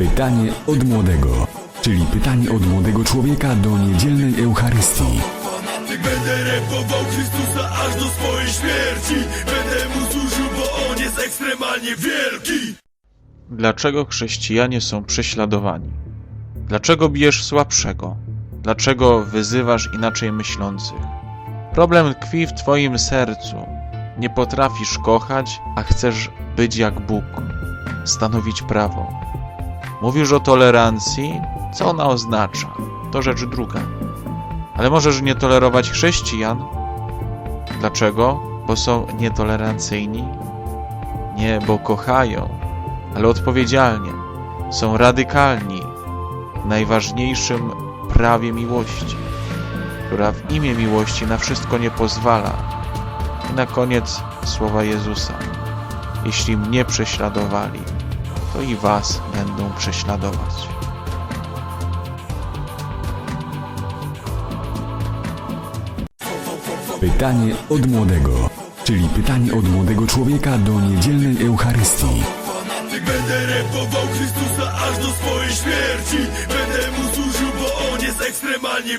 Pytanie od młodego, czyli pytanie od młodego człowieka do niedzielnej Eucharystii. Będę repował Chrystusa aż do swojej śmierci Będę mu służył, bo on jest ekstremalnie wielki Dlaczego chrześcijanie są prześladowani? Dlaczego bijesz słabszego? Dlaczego wyzywasz inaczej myślących? Problem tkwi w Twoim sercu. Nie potrafisz kochać, a chcesz być jak Bóg, stanowić prawo. Mówisz o tolerancji, co ona oznacza? To rzecz druga. Ale możesz nie tolerować chrześcijan? Dlaczego? Bo są nietolerancyjni? Nie, bo kochają, ale odpowiedzialnie. Są radykalni w najważniejszym prawie miłości, która w imię miłości na wszystko nie pozwala. I na koniec słowa Jezusa. Jeśli mnie prześladowali, to i was będą prześladować. Pytanie od młodego, czyli pytanie od młodego człowieka do niedzielnej Eucharystii. Będę repował Chrystusa aż do swojej śmierci Będę mu służył, bo on jest ekstremalnie